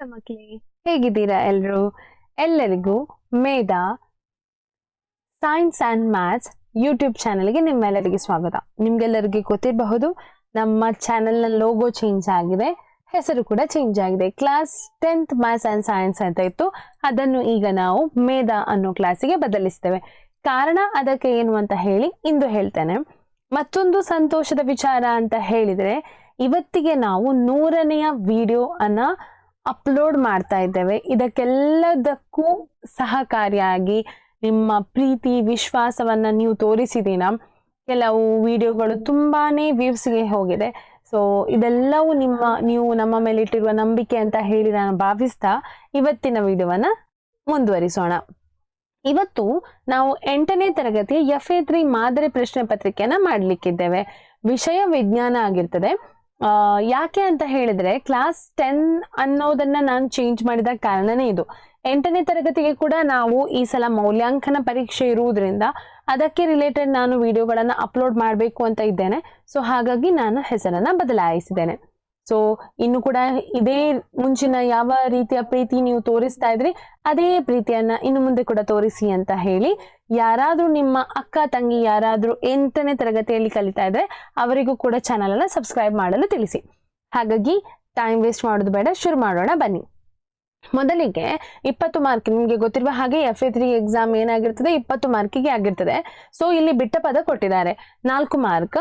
ಮಕ್ಕಳೇ ಹೇಗಿದ್ದೀರಾ ಎಲ್ಲರೂ ಎಲ್ಲರಿಗೂ Medha science and maths YouTube ಚಾನಲ್ಗೆ ನಿಮ್ಮೆಲ್ಲರಿಗೆ ಸ್ವಾಗತ. ನಿಮ್ಗೆಲ್ಲರಿಗೆ ಗೊತ್ತಿರಬಹುದು, ನಮ್ಮ ಚಾನೆಲ್ನ ಲೋಗೋ ಚೇಂಜ್ ಆಗಿದೆ, ಹೆಸರು ಕೂಡ ಚೇಂಜ್ ಆಗಿದೆ. Class tenth maths and science ಅಂತ ಇತ್ತು. ಅದನ್ನು ಈಗ ನಾವು ಮೇಧಾ ಅನ್ನೋ ಕ್ಲಾಸಿಗೆ ಬದಲಿಸ್ತೇವೆ. ಕಾರಣ ಅದಕ್ಕೆ ಏನು ಅಂತ ಹೇಳಿ ಇಂದು ಹೇಳ್ತೇನೆ. ಮತ್ತೊಂದು ಸಂತೋಷದ ವಿಚಾರ ಅಂತ ಹೇಳಿದರೆ, ಇವತ್ತಿಗೆ ನಾವು ನೂರನೆಯ ವಿಡಿಯೋ ಅನ್ನ ಅಪ್ಲೋಡ್ ಮಾಡ್ತಾ ಇದ್ದೇವೆ. ಇದಕ್ಕೆಲ್ಲದಕ್ಕೂ ಸಹಕಾರಿಯಾಗಿ ನಿಮ್ಮ ಪ್ರೀತಿ, ವಿಶ್ವಾಸವನ್ನ ನೀವು ತೋರಿಸಿದೀನ ಕೆಲವು ವಿಡಿಯೋಗಳು ತುಂಬಾನೇ ವ್ಯೂಸ್ಗೆ ಹೋಗಿದೆ. ಸೊ ಇದೆಲ್ಲವೂ ನಿಮ್ಮ, ನೀವು ನಮ್ಮ ಮೇಲೆ ಇಟ್ಟಿರುವ ನಂಬಿಕೆ ಅಂತ ಹೇಳಿ ನಾನು ಭಾವಿಸ್ತಾ ಇವತ್ತಿನ ವಿಡಿಯೋವನ್ನ ಮುಂದುವರಿಸೋಣ. ಇವತ್ತು ನಾವು ಎಂಟನೇ ತರಗತಿ ಎಫ್ ಎ ತ್ರೀ ಮಾದರಿ ಪ್ರಶ್ನೆ ಪತ್ರಿಕೆಯನ್ನ ಮಾಡ್ಲಿಕ್ಕಿದ್ದೇವೆ. ವಿಷಯ ವಿಜ್ಞಾನ ಆಗಿರ್ತದೆ. ಯಾಕೆ ಅಂತ ಹೇಳಿದ್ರೆ ಕ್ಲಾಸ್ ಟೆನ್ ಅನ್ನೋದನ್ನ ನಾನು ಚೇಂಜ್ ಮಾಡಿದ ಕಾರಣನೇ ಇದು. ಎಂಟನೇ ತರಗತಿಗೆ ಕೂಡ ನಾವು ಈ ಸಲ ಮೌಲ್ಯಾಂಕನ ಪರೀಕ್ಷೆ ಇರುವುದರಿಂದ ಅದಕ್ಕೆ ರಿಲೇಟೆಡ್ ನಾನು ವಿಡಿಯೋಗಳನ್ನು ಅಪ್ಲೋಡ್ ಮಾಡಬೇಕು ಅಂತ ಇದ್ದೇನೆ. ಸೊ ಹಾಗಾಗಿ ನಾನು ಹೆಸರನ್ನು ಬದಲಾಯಿಸಿದ್ದೇನೆ. ಸೊ ಇನ್ನು ಕೂಡ ಇದೇ ಮುಂಚಿನ ಯಾವ ರೀತಿಯ ಪ್ರೀತಿ ನೀವು ತೋರಿಸ್ತಾ ಇದ್ರಿ, ಅದೇ ಪ್ರೀತಿಯನ್ನ ಇನ್ನು ಮುಂದೆ ಕೂಡ ತೋರಿಸಿ ಅಂತ ಹೇಳಿ, ಯಾರಾದ್ರೂ ನಿಮ್ಮ ಅಕ್ಕ, ತಂಗಿ ಯಾರಾದ್ರೂ ಎಂಟನೇ ತರಗತಿಯಲ್ಲಿ ಕಲಿತಾ ಇದ್ರೆ, ಅವರಿಗೂ ಕೂಡ ಚಾನಲ್ ಅನ್ನ ಸಬ್ಸ್ಕ್ರೈಬ್ ಮಾಡಲು ತಿಳಿಸಿ. ಹಾಗಾಗಿ ಟೈಮ್ ವೇಸ್ಟ್ ಮಾಡೋದು ಬೇಡ, ಶುರು ಮಾಡೋಣ, ಬನ್ನಿ. ಮೊದಲಿಗೆ, ಇಪ್ಪತ್ತು ಮಾರ್ಕ್ ನಿಮಗೆ ಗೊತ್ತಿರುವ ಹಾಗೆ ಎಫ್ ಎ ತ್ರೀ ಎಕ್ಸಾಮ್ ಏನಾಗಿರ್ತದೆ, ಇಪ್ಪತ್ತು ಮಾರ್ಕಿಗೆ ಆಗಿರ್ತದೆ. ಸೊ ಇಲ್ಲಿ ಬಿಟ್ಟ ಪದ ಕೊಟ್ಟಿದ್ದಾರೆ. ನಾಲ್ಕು ಮಾರ್ಕ್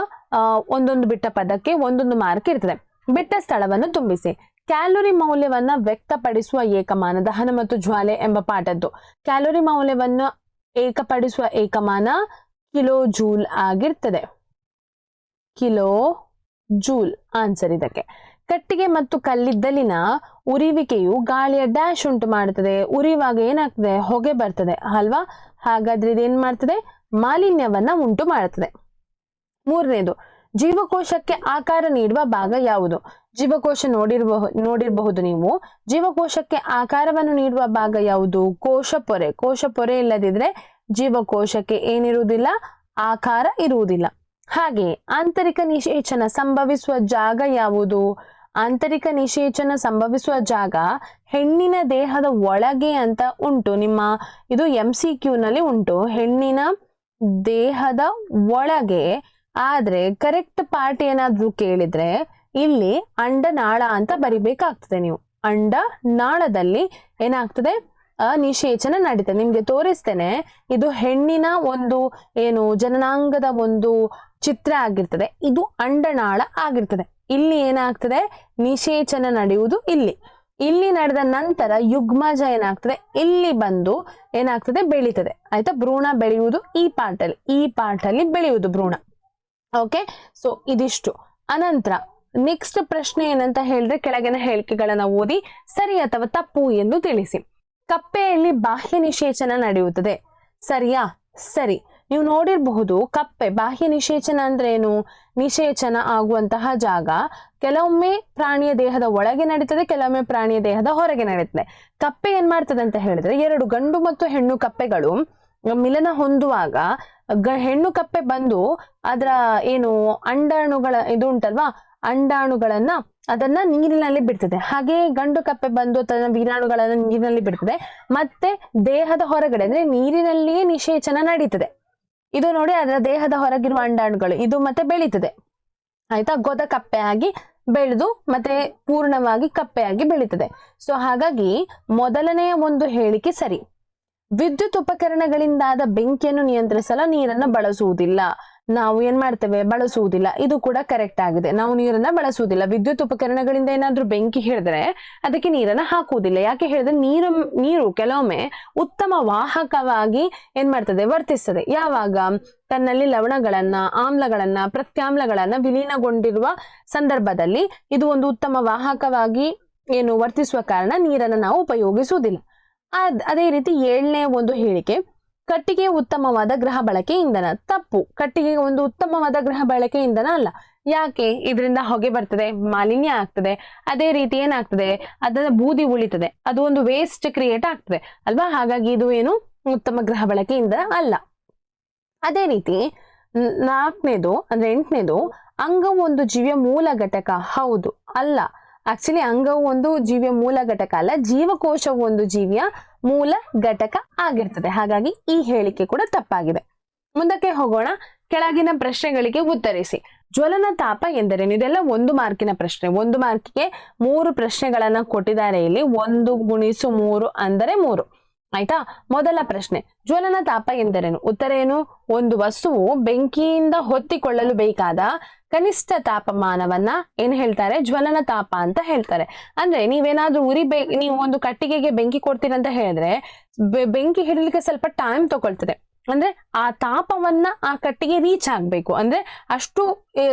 ಒಂದೊಂದು ಬಿಟ್ಟ ಪದಕ್ಕೆ ಒಂದೊಂದು ಮಾರ್ಕ್ ಇರ್ತದೆ. ಬಿಟ್ಟ ಸ್ಥಳವನ್ನು ತುಂಬಿಸಿ. ಕ್ಯಾಲೋರಿ ಮೌಲ್ಯವನ್ನ ವ್ಯಕ್ತಪಡಿಸುವ ಏಕಮಾನ ದಹನ ಮತ್ತು ಜ್ವಾಲೆ ಎಂಬ ಪಾಠದ್ದು. ಕ್ಯಾಲೋರಿ ಮೌಲ್ಯವನ್ನು ಏಕಪಡಿಸುವ ಏಕಮಾನ ಕಿಲೋ ಜೂಲ್ ಆಗಿರ್ತದೆ. ಕಿಲೋ ಜೂಲ್ ಆನ್ಸರ್ ಇದಕ್ಕೆ. ಕಟ್ಟಿಗೆ ಮತ್ತು ಕಲ್ಲಿದ್ದಲಿನ ಉರಿವಿಕೆಯು ಗಾಳಿಯ ಡ್ಯಾಶ್ ಉಂಟು ಮಾಡುತ್ತದೆ ಉರಿಯುವಾಗ ಏನಾಗ್ತದೆ? ಹೊಗೆ ಬರ್ತದೆ. ಅಲ್ವಾ? ಹಾಗಾದ್ರೆ ಇದೇನ್ ಮಾಡ್ತದೆ? ಮಾಲಿನ್ಯವನ್ನ ಉಂಟು ಮಾಡುತ್ತದೆ ಮೂರನೇದು ಜೀವಕೋಶಕ್ಕೆ ಆಕಾರ ನೀಡುವ ಭಾಗ ಯಾವುದು? ಜೀವಕೋಶ ನೋಡಿರಬಹುದು ನೋಡಿರಬಹುದು ನೀವು. ಜೀವಕೋಶಕ್ಕೆ ಆಕಾರವನ್ನು ನೀಡುವ ಭಾಗ ಯಾವುದು? ಕೋಶ ಪೊರೆ. ಕೋಶ ಪೊರೆ ಇಲ್ಲದಿದ್ರೆ ಜೀವಕೋಶಕ್ಕೆ ಏನಿರುವುದಿಲ್ಲ? ಆಕಾರ ಇರುವುದಿಲ್ಲ. ಹಾಗೆ ಆಂತರಿಕ ನಿಷೇಚನ ಸಂಭವಿಸುವ ಜಾಗ ಯಾವುದು? ಆಂತರಿಕ ನಿಷೇಚನ ಸಂಭವಿಸುವ ಜಾಗ ಹೆಣ್ಣಿನ ದೇಹದ ಒಳಗೆ ಅಂತ ಉಂಟು. ನಿಮ್ಮ ಇದು ಎಂ ಸಿ ಕ್ಯೂ ನಲ್ಲಿ ಉಂಟು. ಹೆಣ್ಣಿನ ದೇಹದ ಒಳಗೆ ಆದ್ರೆ ಕರೆಕ್ಟ್ ಪಾರ್ಟ್ ಏನಾದ್ರೂ ಕೇಳಿದ್ರೆ ಇಲ್ಲಿ ಅಂಡನಾಳ ಅಂತ ಬರಿಬೇಕಾಗ್ತದೆ ನೀವು. ಅಂಡ ನಾಳದಲ್ಲಿ ಏನಾಗ್ತದೆ? ನಿಷೇಚನ ನಡೀತದೆ ನಿಮ್ಗೆ ತೋರಿಸ್ತೇನೆ, ಇದು ಹೆಣ್ಣಿನ ಒಂದು ಏನು ಜನನಾಂಗದ ಒಂದು ಚಿತ್ರ ಆಗಿರ್ತದೆ. ಇದು ಅಂಡನಾಳ ಆಗಿರ್ತದೆ. ಇಲ್ಲಿ ಏನಾಗ್ತದೆ? ನಿಷೇಚನ ನಡೆಯುವುದು ಇಲ್ಲಿ. ಇಲ್ಲಿ ನಡೆದ ನಂತರ ಯುಗ್ಮಜ ಏನಾಗ್ತದೆ? ಇಲ್ಲಿ ಬಂದು ಏನಾಗ್ತದೆ? ಬೆಳೀತದೆ. ಆಯ್ತಾ? ಭ್ರೂಣ ಬೆಳೆಯುವುದು ಈ ಪಾರ್ಟಲ್ಲಿ. ಈ ಪಾರ್ಟಲ್ಲಿ ಬೆಳೆಯುವುದು ಭ್ರೂಣ. ಓಕೆ ಸೊ ಇದಿಷ್ಟು. ಅನಂತರ ನೆಕ್ಸ್ಟ್ ಪ್ರಶ್ನೆ ಏನಂತ ಹೇಳಿದ್ರೆ ಕೆಳಗಿನ ಹೇಳಿಕೆಗಳನ್ನ ಓದಿ, ಸರಿ ಅಥವಾ ತಪ್ಪು ಎಂದು ತಿಳಿಸಿ. ಕಪ್ಪೆಯಲ್ಲಿ ಬಾಹ್ಯ ನಿಷೇಚನ ನಡೆಯುತ್ತದೆ. ಸರಿಯಾ? ಸರಿ. ನೀವು ನೋಡಿರಬಹುದು, ಕಪ್ಪೆ ಬಾಹ್ಯ ನಿಷೇಚನ ಅಂದ್ರೆ ಏನು ನಿಷೇಚನ ಆಗುವಂತಹ ಜಾಗ ಕೆಲವೊಮ್ಮೆ ಪ್ರಾಣಿಯ ದೇಹದ ಒಳಗೆ ನಡೀತದೆ, ಕೆಲವೊಮ್ಮೆ ಪ್ರಾಣಿಯ ದೇಹದ ಹೊರಗೆ ನಡೀತದೆ. ಕಪ್ಪೆ ಏನ್ ಮಾಡ್ತದೆ ಅಂತ ಹೇಳಿದ್ರೆ, ಎರಡು ಗಂಡು ಮತ್ತು ಹೆಣ್ಣು ಕಪ್ಪೆಗಳು ಮಿಲನ ಹೊಂದುವಾಗ ಹೆಣ್ಣು ಕಪ್ಪೆ ಬಂದು ಅದರ ಏನು ಅಂಡಾಣುಗಳ ಇದು ಉಂಟಲ್ವಾ? ಅಂಡಾಣುಗಳನ್ನ ಅದನ್ನ ನೀರಿನಲ್ಲಿ ಬಿಡ್ತದೆ. ಹಾಗೆ ಗಂಡು ಕಪ್ಪೆ ಬಂದು ತನ್ನ ವೀರಾಣುಗಳನ್ನ ನೀರಿನಲ್ಲಿ ಬಿಡ್ತದೆ. ಮತ್ತೆ ದೇಹದ ಹೊರಗಡೆ ಅಂದ್ರೆ ನೀರಿನಲ್ಲಿಯೇ ನಿಷೇಚನ ನಡೀತದೆ. ಇದು ನೋಡಿ ಅದರ ದೇಹದ ಹೊರಗಿರುವ ಅಂಡಾಣುಗಳು. ಇದು ಮತ್ತೆ ಬೆಳೀತದೆ. ಆಯ್ತಾ? ಗೊದ ಕಪ್ಪೆ ಆಗಿ ಬೆಳೆದು ಮತ್ತೆ ಪೂರ್ಣವಾಗಿ ಕಪ್ಪೆಯಾಗಿ ಬೆಳೀತದೆ. ಸೊ ಹಾಗಾಗಿ ಮೊದಲನೆಯ ಒಂದು ಹೇಳಿಕೆ ಸರಿ. ವಿದ್ಯುತ್ ಉಪಕರಣಗಳಿಂದಾದ ಬೆಂಕಿಯನ್ನು ನಿಯಂತ್ರಿಸಲು ನೀರನ್ನ ಬಳಸುವುದಿಲ್ಲ. ನಾವು ಏನ್ ಮಾಡ್ತೇವೆ? ಬಳಸುವುದಿಲ್ಲ. ಇದು ಕೂಡ ಕರೆಕ್ಟ್ ಆಗಿದೆ. ನಾವು ನೀರನ್ನ ಬಳಸುವುದಿಲ್ಲ. ವಿದ್ಯುತ್ ಉಪಕರಣಗಳಿಂದ ಏನಾದ್ರೂ ಬೆಂಕಿ ಹಿಡಿದ್ರೆ ಅದಕ್ಕೆ ನೀರನ್ನ ಹಾಕುವುದಿಲ್ಲ. ಯಾಕೆ ಹೇಳಿದ್ರೆ ನೀರು ನೀರು ಕೆಲವೊಮ್ಮೆ ಉತ್ತಮ ವಾಹಕವಾಗಿ ಏನ್ ಮಾಡ್ತದೆ? ವರ್ತಿಸ್ತದೆ. ಯಾವಾಗ? ತನ್ನಲ್ಲಿ ಲವಣಗಳನ್ನ, ಆಮ್ಲಗಳನ್ನ, ಪ್ರತ್ಯಾಮ್ಲಗಳನ್ನ ವಿಲೀನಗೊಂಡಿರುವ ಸಂದರ್ಭದಲ್ಲಿ ಇದು ಒಂದು ಉತ್ತಮ ವಾಹಕವಾಗಿ ಏನು ವರ್ತಿಸುವ ಕಾರಣ ನೀರನ್ನು ನಾವು ಉಪಯೋಗಿಸುವುದಿಲ್ಲ. ಅದ್ ಅದೇ ರೀತಿ ಏಳನೇ ಒಂದು ಹೇಳಿಕೆ, ಕಟ್ಟಿಗೆ ಉತ್ತಮವಾದ ಗ್ರಹ ಬಳಕೆ ಇಂಧನ. ತಪ್ಪು. ಕಟ್ಟಿಗೆ ಒಂದು ಉತ್ತಮವಾದ ಗ್ರಹ ಬಳಕೆ ಇಂಧನ ಅಲ್ಲ. ಯಾಕೆ? ಇದರಿಂದ ಹೊಗೆ ಬರ್ತದೆ, ಮಾಲಿನ್ಯ ಆಗ್ತದೆ, ಅದೇ ರೀತಿ ಏನಾಗ್ತದೆ? ಅದರ ಬೂದಿ ಉಳಿತದೆ. ಅದು ಒಂದು ವೇಸ್ಟ್ ಕ್ರಿಯೇಟ್ ಆಗ್ತದೆ. ಅಲ್ವಾ? ಹಾಗಾಗಿ ಇದು ಏನು? ಉತ್ತಮ ಗ್ರಹ ಬಳಕೆ ಇಂಧನ ಅಲ್ಲ. ಅದೇ ರೀತಿ ನಾಲ್ಕನೇದು ಅಂದ್ರೆ ಎಂಟನೇದು ಅಂಗ ಒಂದು ಜೀವಿಯ ಮೂಲ ಘಟಕ. ಹೌದು. ಅಲ್ಲ. ಆಕ್ಚುಲಿ ಅಂಗವು ಒಂದು ಜೀವಿಯ ಮೂಲ ಘಟಕ ಅಲ್ಲ. ಜೀವಕೋಶವು ಒಂದು ಜೀವಿಯ ಮೂಲ ಘಟಕ ಆಗಿರ್ತದೆ. ಹಾಗಾಗಿ ಈ ಹೇಳಿಕೆ ಕೂಡ ತಪ್ಪಾಗಿದೆ. ಮುಂದಕ್ಕೆ ಹೋಗೋಣ. ಕೆಳಗಿನ ಪ್ರಶ್ನೆಗಳಿಗೆ ಉತ್ತರಿಸಿ. ಜ್ವಲನ ತಾಪ ಎಂದರೇನು? ಇದೆಲ್ಲ ಒಂದು ಮಾರ್ಕಿನ ಪ್ರಶ್ನೆ. ಒಂದು ಮಾರ್ಕಿಗೆ ಮೂರು ಪ್ರಶ್ನೆಗಳನ್ನ ಕೊಟ್ಟಿದ್ದಾರೆ ಇಲ್ಲಿ. ಒಂದು ಗುಣಿಸು ಮೂರು ಅಂದರೆ ಮೂರು. ಆಯ್ತಾ? ಮೊದಲ ಪ್ರಶ್ನೆ. ಜ್ವಲನ ತಾಪ ಎಂದರೇನು? ಉತ್ತರ ಏನು? ಒಂದು ವಸ್ತುವು ಬೆಂಕಿಯಿಂದ ಹೊತ್ತಿಕೊಳ್ಳಲು ಬೇಕಾದ ಕನಿಷ್ಠ ತಾಪಮಾನವನ್ನ ಏನ್ ಹೇಳ್ತಾರೆ? ಜ್ವಲನ ತಾಪ ಅಂತ ಹೇಳ್ತಾರೆ. ಅಂದ್ರೆ ನೀವೇನಾದ್ರೂ ಉರಿ ಬೆ, ನೀವು ಒಂದು ಕಟ್ಟಿಗೆಗೆ ಬೆಂಕಿ ಕೊಡ್ತೀರಂತ ಹೇಳಿದ್ರೆ ಬೆಂಕಿ ಹಿಡಲಿಕ್ಕೆ ಸ್ವಲ್ಪ ಟೈಮ್ ತಗೊಳ್ತದೆ. ಅಂದ್ರೆ ಆ ತಾಪವನ್ನ ಆ ಕಟ್ಟಿಗೆ ರೀಚ್ ಆಗ್ಬೇಕು. ಅಂದ್ರೆ ಅಷ್ಟು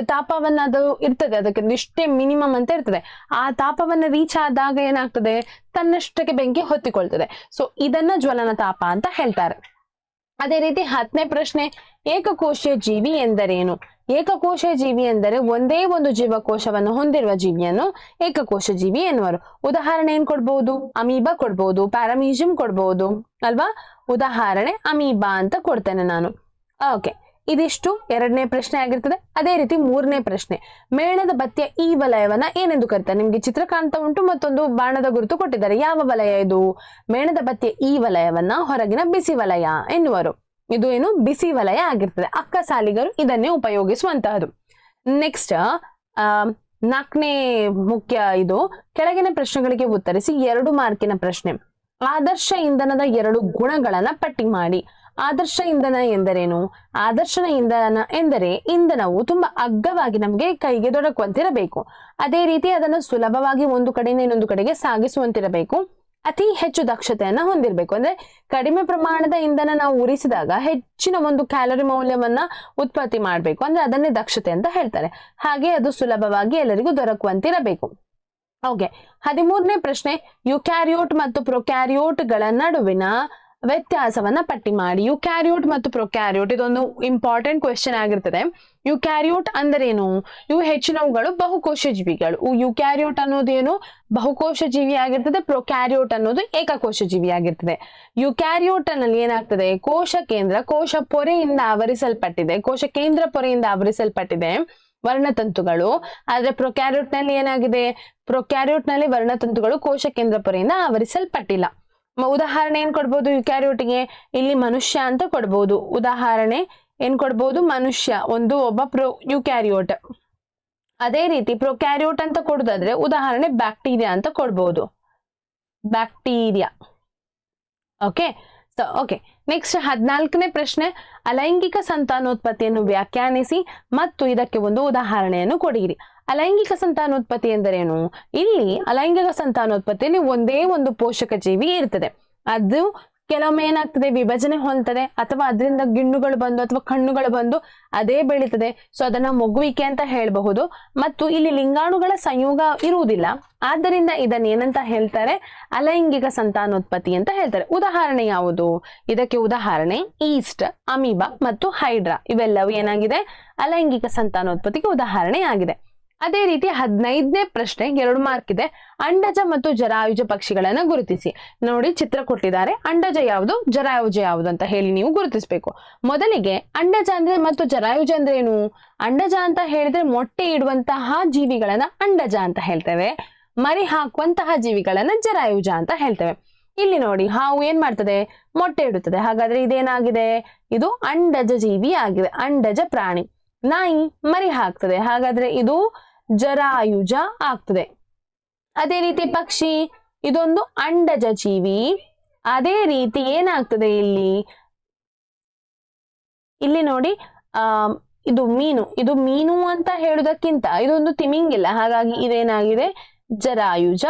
ತಾಪವನ್ನ ಅದು ಇರ್ತದೆ. ಅದಕ್ಕೆ ಇಷ್ಟೇ ಮಿನಿಮಮ್ ಅಂತ ಇರ್ತದೆ. ಆ ತಾಪವನ್ನ ರೀಚ್ ಆದಾಗ ಏನಾಗ್ತದೆ? ತನ್ನಷ್ಟಕ್ಕೆ ಬೆಂಕಿ ಹೊತ್ತಿಕೊಳ್ತದೆ. ಸೊ ಇದನ್ನ ಜ್ವಲನ ತಾಪ ಅಂತ ಹೇಳ್ತಾರೆ. ಅದೇ ರೀತಿ ಹತ್ತನೇ ಪ್ರಶ್ನೆ, ಏಕಕೋಶೀಯ ಜೀವಿ ಎಂದರೇನು? ಏಕಕೋಶ ಜೀವಿ ಎಂದರೆ ಒಂದೇ ಒಂದು ಜೀವಕೋಶವನ್ನು ಹೊಂದಿರುವ ಜೀವಿಯನ್ನು ಏಕಕೋಶ ಜೀವಿ ಎನ್ನುವರು. ಉದಾಹರಣೆ ಏನ್ ಕೊಡ್ಬಹುದು ಅಮೀಬಾ ಕೊಡ್ಬಹುದು ಪ್ಯಾರಾಮೀಸಿಯಂ ಕೊಡ್ಬಹುದು ಅಲ್ವಾ? ಉದಾಹರಣೆ ಅಮೀಬಾ ಅಂತ ಕೊಡ್ತೇನೆ ನಾನು. ಓಕೆ, ಇದಿಷ್ಟು ಎರಡನೇ ಪ್ರಶ್ನೆ ಆಗಿರ್ತದೆ. ಅದೇ ರೀತಿ ಮೂರನೇ ಪ್ರಶ್ನೆ. ಮೇಣದ ಬತ್ತಿಯ ಈ ವಲಯವನ್ನ ಏನೆಂದು ಕರೀತಾರೆ? ನಿಮ್ಗೆ ಚಿತ್ರ ಕಾಣ್ತಾ ಉಂಟು, ಮತ್ತೊಂದು ಬಾಣದ ಗುರುತು ಕೊಟ್ಟಿದ್ದಾರೆ. ಯಾವ ವಲಯ ಇದು? ಮೇಣದ ಬತ್ತಿಯ ಈ ವಲಯವನ್ನ ಹೊರಗಿನ ಬಿಸಿ ವಲಯ ಎನ್ನುವರು. ಇದು ಏನು ಬಿಸಿ ವಲಯ ಆಗಿರ್ತದೆ. ಅಕ್ಕ ಸಾಲಿಗರು ಇದನ್ನೇ ಉಪಯೋಗಿಸುವಂತಹದ್ದು ನೆಕ್ಸ್ಟ್ ನಾಲ್ಕನೇ ಮುಖ್ಯ ಇದು, ಕೆಳಗಿನ ಪ್ರಶ್ನೆಗಳಿಗೆ ಉತ್ತರಿಸಿ ಎರಡು ಮಾರ್ಕಿನ ಪ್ರಶ್ನೆ. ಆದರ್ಶ ಇಂಧನದ ಎರಡು ಗುಣಗಳನ್ನ ಪಟ್ಟಿ ಮಾಡಿ. ಆದರ್ಶ ಇಂಧನ ಎಂದರೇನು? ಆದರ್ಶನ ಇಂಧನ ಎಂದರೆ ಇಂಧನವು ತುಂಬಾ ಅಗ್ಗವಾಗಿ ನಮಗೆ ಕೈಗೆ ದೊರಕುವಂತಿರಬೇಕು. ಅದೇ ರೀತಿ ಅದನ್ನು ಸುಲಭವಾಗಿ ಒಂದು ಕಡೆಯಿಂದ ಇನ್ನೊಂದು ಕಡೆಗೆ ಸಾಗಿಸುವಂತಿರಬೇಕು. ಅತಿ ಹೆಚ್ಚು ದಕ್ಷತೆಯನ್ನ ಹೊಂದಿರಬೇಕು. ಅಂದ್ರೆ ಕಡಿಮೆ ಪ್ರಮಾಣದ ಇಂಧನ ನಾವು ಉರಿಸಿದಾಗ ಹೆಚ್ಚಿನ ಒಂದು ಕ್ಯಾಲೋರಿ ಮೌಲ್ಯವನ್ನ ಉತ್ಪತ್ತಿ ಮಾಡಬೇಕು. ಅಂದ್ರೆ ಅದನ್ನೇ ದಕ್ಷತೆ ಅಂತ ಹೇಳ್ತಾರೆ. ಹಾಗೆ ಅದು ಸುಲಭವಾಗಿ ಎಲ್ಲರಿಗೂ ದೊರಕುವಂತಿರಬೇಕು. ಓಕೆ. ಹದಿಮೂರನೇ ಪ್ರಶ್ನೆ. ಯುಕ್ಯಾರಿಯೋಟ್ ಮತ್ತು ಪ್ರೊಕ್ಯಾರಿಯೋಟ್ಗಳ ನಡುವಿನ ವ್ಯತ್ಯಾಸವನ್ನ ಪಟ್ಟಿ ಮಾಡಿ. ಯು ಕ್ಯಾರಿಯೋಟ್ ಮತ್ತು ಪ್ರೊಕ್ಯಾರಿಯೋಟ್ ಇದೊಂದು ಇಂಪಾರ್ಟೆಂಟ್ ಕ್ವೆಶನ್ ಆಗಿರ್ತದೆ. ಯು ಕ್ಯಾರಿಯೋಟ್ ಅಂದರೇನು? ಇವು ಹೆಚ್ಚಿನವುಗಳು ಬಹುಕೋಶ ಜೀವಿಗಳು ಯುಕ್ಯಾರಿಯೋಟ್ ಅನ್ನೋದೇನು? ಬಹುಕೋಶ ಜೀವಿ ಆಗಿರ್ತದೆ ಪ್ರೊಕ್ಯಾರಿಯೋಟ್ ಅನ್ನೋದು ಏಕಕೋಶ ಜೀವಿ ಆಗಿರ್ತದೆ. ಯುಕ್ಯಾರಿಯೋಟ್ನಲ್ಲಿ ಏನಾಗ್ತದೆ? ಕೋಶ ಕೇಂದ್ರ, ಕೋಶ ಪೊರೆಯಿಂದ ಆವರಿಸಲ್ಪಟ್ಟಿದೆ. ಕೋಶ ಕೇಂದ್ರ ಪೊರೆಯಿಂದ ಆವರಿಸಲ್ಪಟ್ಟಿದೆ ವರ್ಣತಂತುಗಳು. ಆದ್ರೆ ಪ್ರೊಕ್ಯಾರಿಯೋಟ್ನಲ್ಲಿ ಏನಾಗಿದೆ? ಪ್ರೊಕ್ಯಾರಿಯೋಟ್ನಲ್ಲಿ ವರ್ಣತಂತುಗಳು ಕೋಶ ಕೇಂದ್ರ ಪೊರೆಯಿಂದ ಆವರಿಸಲ್ಪಟ್ಟಿಲ್ಲ. ಉದಾಹರಣೆ ಏನ್ ಕೊಡ್ಬೋದು? ಯುಕ್ಯಾರಿಯೋಟಿಗೆ ಇಲ್ಲಿ ಮನುಷ್ಯ ಅಂತ ಕೊಡ್ಬೋದು. ಉದಾಹರಣೆ ಏನ್ ಕೊಡ್ಬೋದು? ಮನುಷ್ಯ, ಒಂದು ಒಬ್ಬ ಪ್ರೊ, ಯುಕ್ಯಾರಿಯೋಟ್. ಅದೇ ರೀತಿ ಪ್ರೊಕ್ಯಾರಿಯೋಟ್ ಅಂತ ಕೊಡುದಾದ್ರೆ ಉದಾಹರಣೆ ಬ್ಯಾಕ್ಟೀರಿಯಾ ಅಂತ ಕೊಡ್ಬೋದು. Bacteria. Okay? So okay. Next ಹದಿನಾಲ್ಕನೇ ಪ್ರಶ್ನೆ. ಅಲೈಂಗಿಕ ಸಂತಾನೋತ್ಪತ್ತಿಯನ್ನು ವ್ಯಾಖ್ಯಾನಿಸಿ ಮತ್ತು ಇದಕ್ಕೆ ಒಂದು ಉದಾಹರಣೆಯನ್ನು ಕೊಡಿರಿ. ಅಲೈಂಗಿಕ ಸಂತಾನೋತ್ಪತ್ತಿ ಎಂದರೇನು? ಇಲ್ಲಿ ಅಲೈಂಗಿಕ ಸಂತಾನೋತ್ಪತ್ತಿಯಲ್ಲಿ ಒಂದೇ ಒಂದು ಪೋಷಕ ಜೀವಿ ಇರ್ತದೆ. ಅದು ಕೆಲವೊಮ್ಮೆ ಏನಾಗ್ತದೆ? ವಿಭಜನೆ ಹೊಂದ್ತದೆ. ಅಥವಾ ಅದರಿಂದ ಗಿಣ್ಣುಗಳು ಬಂದು ಅಥವಾ ಕಣ್ಣುಗಳು ಬಂದು ಅದೇ ಬೆಳೀತದೆ. ಸೊ ಅದನ್ನ ಮಗುವಿಕೆ ಅಂತ ಹೇಳಬಹುದು. ಮತ್ತು ಇಲ್ಲಿ ಲಿಂಗಾಣುಗಳ ಸಂಯೋಗ ಇರುವುದಿಲ್ಲ. ಆದ್ದರಿಂದ ಇದನ್ನ ಏನಂತ ಹೇಳ್ತಾರೆ? ಅಲೈಂಗಿಕ ಸಂತಾನೋತ್ಪತ್ತಿ ಅಂತ ಹೇಳ್ತಾರೆ. ಉದಾಹರಣೆ ಯಾವುದು? ಇದಕ್ಕೆ ಉದಾಹರಣೆ, ಈಸ್ಟ್, ಅಮೀಬಾ ಮತ್ತು ಹೈಡ್ರಾ. ಇವೆಲ್ಲವೂ ಏನಾಗಿದೆ? ಅಲೈಂಗಿಕ ಸಂತಾನೋತ್ಪತ್ತಿಗೆ ಉದಾಹರಣೆ ಆಗಿದೆ ಅದೇ ರೀತಿ ಹದಿನೈದನೇ ಪ್ರಶ್ನೆ ಎರಡು ಮಾರ್ಕ್ ಇದೆ. ಅಂಡಜ ಮತ್ತು ಜರಾಯುಜ ಪಕ್ಷಿಗಳನ್ನ ಗುರುತಿಸಿ. ನೋಡಿ ಚಿತ್ರ ಕೊಟ್ಟಿದ್ದಾರೆ. ಅಂಡಜ ಯಾವುದು? ಜರಾಯುಜ ಯಾವುದು ಅಂತ ಹೇಳಿ ನೀವು ಗುರುತಿಸಬೇಕು. ಮೊದಲಿಗೆ ಅಂಡಜ ಅಂದ್ರೆ ಮತ್ತು ಜರಾಯುಜ ಅಂದ್ರೆ ಏನು? ಅಂಡಜ ಅಂತ ಹೇಳಿದ್ರೆ ಮೊಟ್ಟೆ ಇಡುವಂತಹ ಜೀವಿಗಳನ್ನ ಅಂಡಜ ಅಂತ ಹೇಳ್ತೇವೆ. ಮರಿ ಹಾಕುವಂತಹ ಜೀವಿಗಳನ್ನ ಜರಾಯುಜ ಅಂತ ಹೇಳ್ತೇವೆ. ಇಲ್ಲಿ ನೋಡಿ ಹಾವು ಏನ್ ಮಾಡ್ತದೆ? ಮೊಟ್ಟೆ ಇಡುತ್ತದೆ. ಹಾಗಾದ್ರೆ ಇದೇನಾಗಿದೆ? ಇದು ಅಂಡಜ ಜೀವಿ ಆಗಿದೆ. ಅಂಡಜ ಪ್ರಾಣಿ. ನಾಯಿ ಮರಿ ಹಾಕ್ತದೆ. ಹಾಗಾದ್ರೆ ಇದು ಜರಾಯುಜ ಆಗ್ತದೆ. ಅದೇ ರೀತಿ ಪಕ್ಷಿ, ಇದೊಂದು ಅಂಡಜ ಜೀವಿ. ಅದೇ ರೀತಿ ಏನಾಗ್ತದೆ ಇಲ್ಲಿ? ಇಲ್ಲಿ ನೋಡಿ, ಆ, ಇದು ಮೀನು. ಇದು ಮೀನು ಅಂತ ಹೇಳುದಕ್ಕಿಂತ ಇದೊಂದು ತಿಮಿಂಗಿಲ್ಲ ಹಾಗಾಗಿ ಇದೇನಾಗಿದೆ? ಜರಾಯುಜ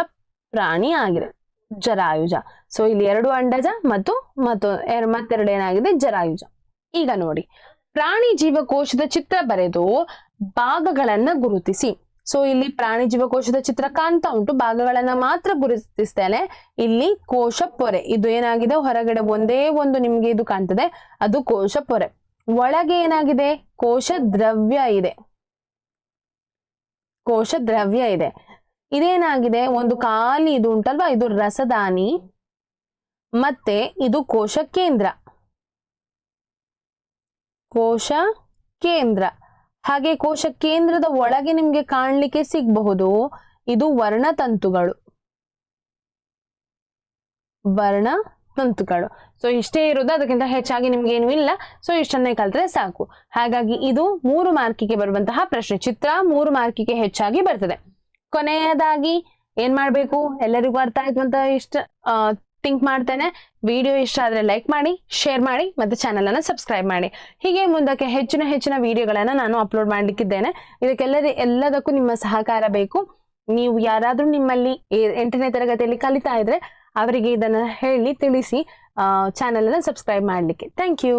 ಪ್ರಾಣಿ ಆಗಿದೆ. ಜರಾಯುಜ. ಸೊ ಇಲ್ಲಿ ಎರಡು ಅಂಡಜ ಮತ್ತು ಮತ್ತು ಮತ್ತೆರಡು ಏನಾಗಿದೆ? ಜರಾಯುಜ. ಈಗ ನೋಡಿ, ಪ್ರಾಣಿ ಜೀವಕೋಶದ ಚಿತ್ರ ಬರೆದು ಭಾಗಗಳನ್ನ ಗುರುತಿಸಿ. ಸೊ ಇಲ್ಲಿ ಪ್ರಾಣಿ ಜೀವಕೋಶದ ಚಿತ್ರ ಕಾಣ್ತಾ ಉಂಟು. ಭಾಗಗಳನ್ನ ಮಾತ್ರ ಗುರುತಿಸ್ತೇನೆ. ಇಲ್ಲಿ ಕೋಶ ಪೊರೆ. ಇದು ಏನಾಗಿದೆ? ಹೊರಗಡೆ ಒಂದೇ ಒಂದು ನಿಮ್ಗೆ ಇದು ಕಾಣ್ತದೆ. ಅದು ಕೋಶ ಪೊರೆ. ಒಳಗೆ ಏನಾಗಿದೆ? ಕೋಶ ದ್ರವ್ಯ ಇದೆ. ಕೋಶ ದ್ರವ್ಯ ಇದೆ. ಇದೇನಾಗಿದೆ? ಒಂದು ಖಾಲಿ ಇದು ಉಂಟಲ್ವಾ? ಇದು ರಸದಾನಿ. ಮತ್ತೆ ಇದು ಕೋಶ ಕೇಂದ್ರ. ಕೋಶ ಕೇಂದ್ರ. ಹಾಗೆ ಕೋಶ ಕೇಂದ್ರದ ಒಳಗೆ ನಿಮ್ಗೆ ಕಾಣ್ಲಿಕ್ಕೆ ಸಿಗಬಹುದು. ಇದು ವರ್ಣತಂತುಗಳು ವರ್ಣತಂತುಗಳು ಸೊ ಇಷ್ಟೇ ಇರೋದು ಅದಕ್ಕಿಂತ ಹೆಚ್ಚಾಗಿ ನಿಮ್ಗೆ ಏನು ಇಲ್ಲ. ಸೊ ಇಷ್ಟನ್ನೇ ಕಲ್ತ್ರೆ ಸಾಕು. ಹಾಗಾಗಿ ಇದು ಮೂರು ಮಾರ್ಕಿಗೆ ಬರುವಂತಹ ಪ್ರಶ್ನೆ. ಚಿತ್ರ ಮೂರು ಮಾರ್ಕಿಗೆ ಹೆಚ್ಚಾಗಿ ಬರ್ತದೆ. ಕೊನೆಯದಾಗಿ ಏನ್ ಮಾಡ್ಬೇಕು? ಎಲ್ಲರಿಗೂ ಅರ್ಥ ಆಯ್ತು ಅಂತ ಇಷ್ಟ ಥಿಂಕ್ ಮಾಡ್ತೇನೆ. ವಿಡಿಯೋ ಇಷ್ಟ ಆದ್ರೆ ಲೈಕ್ ಮಾಡಿ ಶೇರ್ ಮಾಡಿ, ಮತ್ತೆ ಚಾನೆಲ್ ಸಬ್ಸ್ಕ್ರೈಬ್ ಮಾಡಿ. ಹೀಗೆ ಮುಂದಕ್ಕೆ ಹೆಚ್ಚಿನ ಹೆಚ್ಚಿನ ವಿಡಿಯೋಗಳನ್ನು ನಾನು ಅಪ್ಲೋಡ್ ಮಾಡ್ಲಿಕ್ಕಿದ್ದೇನೆ. ಇದಕ್ಕೆಲ್ಲ ಎಲ್ಲದಕ್ಕೂ ನಿಮ್ಮ ಸಹಕಾರ ಬೇಕು. ನೀವು ಯಾರಾದರೂ ನಿಮ್ಮಲ್ಲಿ ಎಂಟನೇ ತರಗತಿಯಲ್ಲಿ ಕಲಿತಾ ಇದ್ರೆ ಅವರಿಗೆ ಇದನ್ನ ಹೇಳಿ ತಿಳಿಸಿ ಚಾನೆಲ್ ಸಬ್ಸ್ಕ್ರೈಬ್ ಮಾಡ್ಲಿಕ್ಕೆ. Thank you